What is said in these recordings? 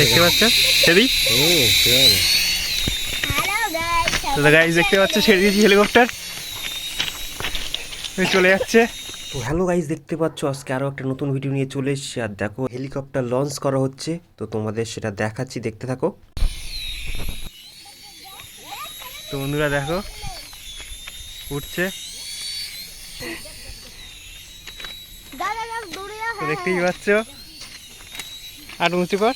দেখতে পাচ্ছ? সেদি তো গাইজ দেখতে পাচ্ছ? ছেড়ে দিয়েছি হেলিকপ্টার চলে যাচ্ছে। তো হ্যালো গাইজ দেখতে পাচ্ছ? আজকে আরও একটা নতুন ভিডিও নিয়ে চলে এসেছি। আর দেখো হেলিকপ্টার লঞ্চ করা হচ্ছে। তো তোমাদের সেটা দেখাচ্ছি দেখতে থাকো। তো বন্ধুরা দেখো উঠছে। দেখতেই পাচ্ছ? আর উঁচু কর।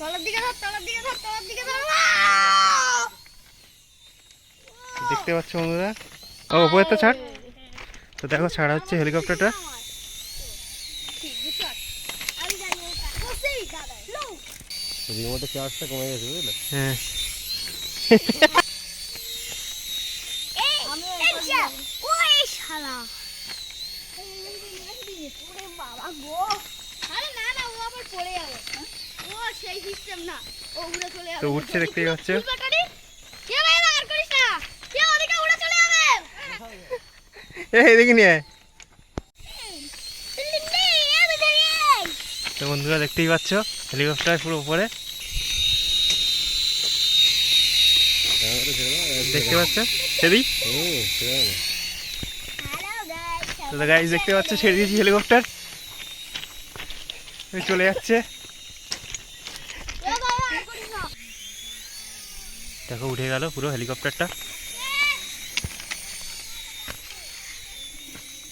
তলার দিকে ধর তলার দিকে ধর তলার দিকে ধর। দেখতে পাচ্ছ বন্ধুরা? ও উপরে তো ছাড়। তো দেখো ছাড়া হচ্ছে হেলিকপ্টারটা। আমি জানি বসেই দাদা লো। রিমোটে চার্জটা কমে গেছে বুঝলে? হ্যাঁ। ওই শালা। বাবা গো। তো উঠছে দেখতেই পাচ্ছ? এই দেখি নিয়ে তো বন্ধুরা দেখতেই পাচ্ছ? হেলিকপ্টার পুরো উপরে। দেখতে পাচ্ছ? সেদি? হুম সেরকম তো গাইজ দেখতে পাচ্ছ? ছেড়ে দিয়েছি হেলিকপ্টার। চলে যাচ্ছে ও বাবা আর করিস না দেখো, উঠে গেল পুরো হেলিকপ্টারটা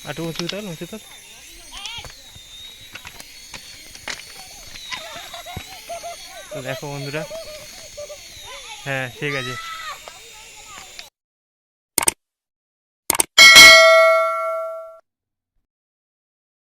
আটু উঁচু তাল উঁচু তাল। তো দেখো বন্ধুরা হ্যাঁ ঠিক আছে।